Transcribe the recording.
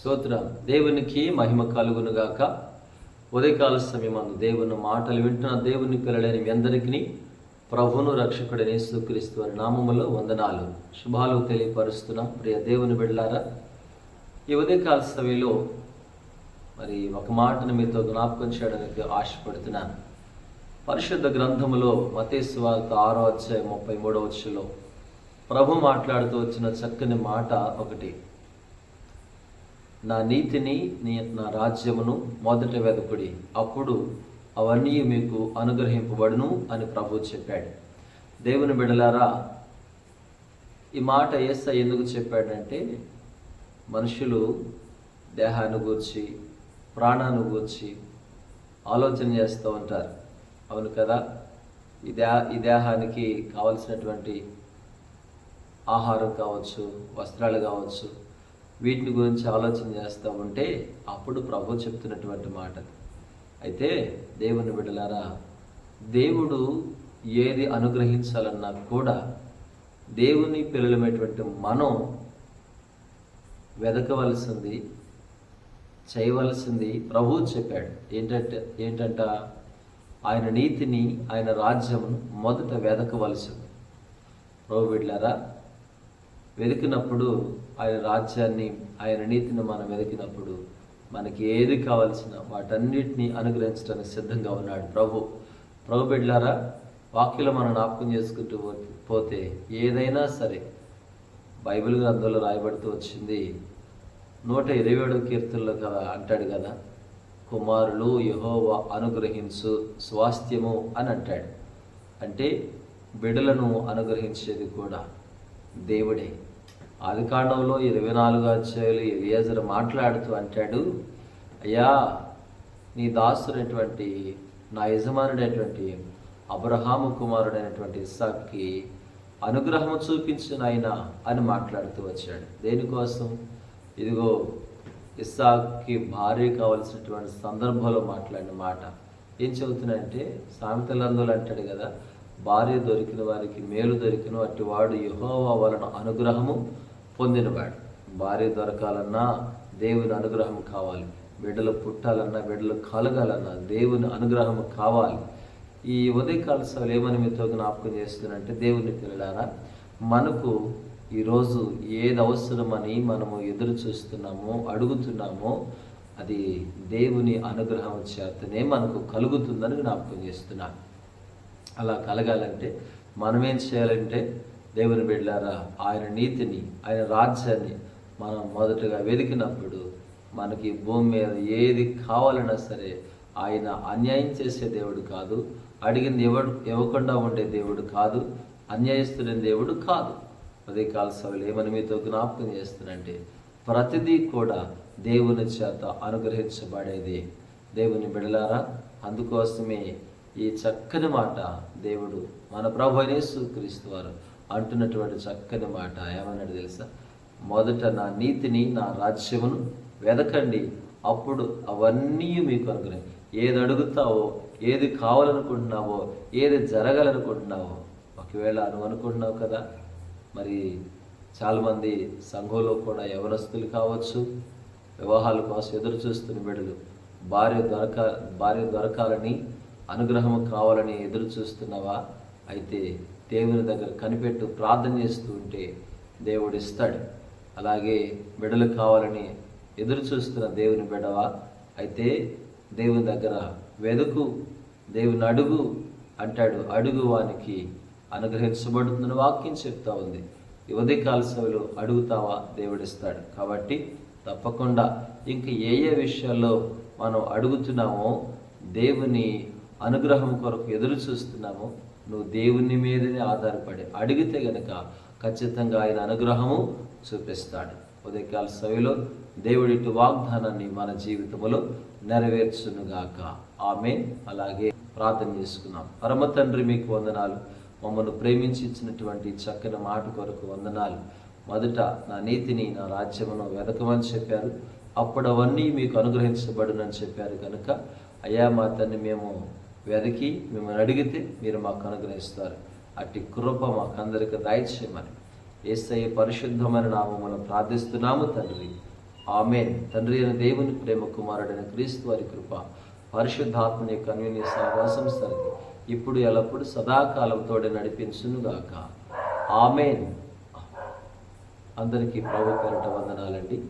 స్తోత్ర దేవునికి మహిమ కలుగునుగాక ఉదయకాల సమయమందు దేవుని మాటలు వింటున్న దేవుని పిల్లలైన మీ అందరికీ ప్రభును రక్షకుడని సుక్రీస్తు అని నామములో వందనాలు. శుభాలు తెలియపరుస్తున్నాం ప్రియ దేవుని బిడ్డారా ఈ ఉదయకాల సమయంలో మరి ఒక మాటను మీతో జ్ఞాపకం చేయడానికి ఆశపడుతున్నాను. పరిశుద్ధ గ్రంథములో మతేశ్వార్త ఆరో అధ్యాయం ముప్పై మూడో వచ్చలో ప్రభు మాట్లాడుతూ వచ్చిన చక్కని మాట ఒకటి. నా నీతిని నీ నా రాజ్యమును మొదట వెదకుడి. అప్పుడు అవన్నీ మీకు అనుగ్రహింపబడును అని ప్రభు చెప్పాడు. దేవుని బిడలారా ఈ మాట ఏస ఎందుకు చెప్పాడంటే మనుషులు దేహాన్ని గూర్చి ప్రాణాన్ని గూర్చి ఆలోచన చేస్తూ ఉంటారు. అవును కదా? ఈ దే ఈ దేహానికి కావలసినటువంటి ఆహారం కావచ్చు వస్త్రాలు కావచ్చు వీటిని గురించి ఆలోచన చేస్తూ ఉంటే అప్పుడు ప్రభు చెప్తున్నటువంటి మాట అయితే దేవుని బిడ్డలారా దేవుడు ఏది అనుగ్రహించాలన్నా కూడా దేవుని పిల్లలమైనటువంటి మనం వెదకవలసింది చేయవలసింది ప్రభు చెప్పాడు. ఏంటంటే ఏంటంట ఆయన నీతిని ఆయన రాజ్యమును మొదట వెదకవలసింది. ప్రభు బిడ్డలారా వెతికినప్పుడు ఆయన రాజ్యాన్ని ఆయన నీతిని మనం వెతికినప్పుడు మనకి ఏది కావాల్సిన వాటన్నిటిని అనుగ్రహించడానికి సిద్ధంగా ఉన్నాడు ప్రభు. ప్రభు బిడ్లారా వాక్యలో మనం జ్ఞాపకం చేసుకుంటూ పో- పోతే ఏదైనా సరే బైబిల్ గ్రంథంలో రాయబడుతూ వచ్చింది. నూట ఇరవై ఏడు కీర్తనలో కదా అంటాడు కదా కుమారులు యహోవా అనుగ్రహించు స్వాస్థ్యము అని అంటాడు. అంటే బిడలను అనుగ్రహించేది కూడా దేవుడే. ఆదికాండంలో ఇరవై నాలుగు అధ్యాయులు ఎలియాజర్ మాట్లాడుతూ అంటాడు అయ్యా నీ దాసుడైనటువంటి నా యజమానుడైనటువంటి అబ్రహాము కుమారుడైనటువంటి ఇస్సాక్కి అనుగ్రహము చూపించిన ఆయన అని మాట్లాడుతూ వచ్చాడు. దేనికోసం ఇదిగో ఇస్సాక్కి భార్య కావలసినటువంటి సందర్భంలో మాట్లాడిన మాట. ఏం చెబుతున్నాయంటే సామెతలందులు అంటాడు కదా భార్య దొరికిన వారికి మేలు దొరికిన అట్టి వాడు యహోవా వలన అనుగ్రహము పొందినవాడు. భార్య దొరకాలన్నా దేవుని అనుగ్రహం కావాలి. బిడ్డలు పుట్టాలన్నా బిడ్డలు కలగాలన్నా దేవుని అనుగ్రహం కావాలి. ఈ ఉదయకాల సభలు ఏమని మీతో జ్ఞాపకం చేస్తున్నానంటే దేవుని పిల్లలారా మనకు ఈరోజు ఏది అవసరమని మనము ఎదురు చూస్తున్నామో అడుగుతున్నామో అది దేవుని అనుగ్రహం చేతనే మనకు కలుగుతుందని జ్ఞాపకం చేస్తున్నాను అలా కలగాలంటే మనమేం చేయాలంటే దేవుని బిడ్డారా ఆయన నీతిని ఆయన రాజ్యాన్ని మనం మొదటగా వెతికినప్పుడు మనకి భూమి మీద ఏది కావాలన్నా సరే ఆయన అన్యాయం చేసే దేవుడు కాదు అడిగింది ఇవ్వడు ఇవ్వకుండా ఉండే దేవుడు కాదు అన్యాయస్తున్న దేవుడు కాదు. అదే కాల సభలు ఏమని మీతో జ్ఞాపకం చేస్తున్నంటే ప్రతిదీ కూడా దేవుని చేత అనుగ్రహించబడేది. దేవుని బిడలారా అందుకోసమే ఈ చక్కని మాట దేవుడు మన ప్రభు క్రీస్తు వారు అంటున్నటువంటి చక్కని మాట ఏమన్నాడు తెలుసా? మొదట నా నీతిని నా రాజ్యమును వెదకండి. అప్పుడు అవన్నీ మీకు అనుకున్నాయి ఏది అడుగుతావో ఏది కావాలనుకుంటున్నావో ఏది జరగాలనుకుంటున్నావో ఒకవేళ నువ్వు అనుకుంటున్నావు కదా మరి చాలామంది సంఘంలో కూడా యవనస్తులు కావచ్చు వివాహాల కోసం ఎదురు చూస్తున్న బిడ్డలు భార్య దొరక భార్య దొరకాలని అనుగ్రహం కావాలని ఎదురు చూస్తున్నావా? అయితే దేవుని దగ్గర కనిపెట్టు ప్రార్థన చేస్తూ ఉంటే దేవుడు ఇస్తాడు. అలాగే బిడలు కావాలని ఎదురు చూస్తున్న దేవుని బిడవ అయితే దేవుని దగ్గర వెదుకు దేవుని అడుగు అంటాడు. అడుగు వానికి అనుగ్రహించబడుతుందని వాక్యం చెప్తా ఉంది. యువతి ఉదయకాల అడుగుతావా? దేవుడిస్తాడు కాబట్టి తప్పకుండా ఇంక ఏ ఏ విషయాల్లో మనం అడుగుతున్నామో దేవుని అనుగ్రహం కొరకు ఎదురు చూస్తున్నామో నువ్వు దేవుని మీదనే ఆధారపడి అడిగితే గనక ఖచ్చితంగా ఆయన అనుగ్రహము చూపిస్తాడు. ఉదయకాల సభలో దేవుడి వాగ్దానాన్ని మన జీవితంలో నెరవేర్చునుగాక. ఆమె అలాగే ప్రార్థన చేసుకున్నాం. పరమ తండ్రి మీకు వందనాలు. మమ్మల్ని ప్రేమించి ఇచ్చినటువంటి చక్కని మాట కొరకు వందనాలు. మొదట నా నీతిని నా రాజ్యమును వెతకమని చెప్పారు. అప్పుడు అవన్నీ మీకు అనుగ్రహించబడునని చెప్పారు కనుక అయ్యా మా తన్ని మేము వెతికి మిమ్మల్ని అడిగితే మీరు మాకు అనుగ్రహిస్తారు. అట్టి కృప మాకందరికి దయచేయమని ఏసయ్య పరిశుద్ధమైన నామమును ప్రార్థిస్తున్నాము తండ్రి. ఆమెన్. తండ్రి అయిన దేవుని ప్రేమ కుమారుడైన క్రీస్తు వారి కృప పరిశుద్ధాత్మని యొక్క అన్యోన్య సహవాసం సరిది. ఇప్పుడు ఎల్లప్పుడు సదాకాలం తోడే నడిపించునుగాక. ఆమెన్. అందరికీ ప్రభు పేరట వందనాలండి.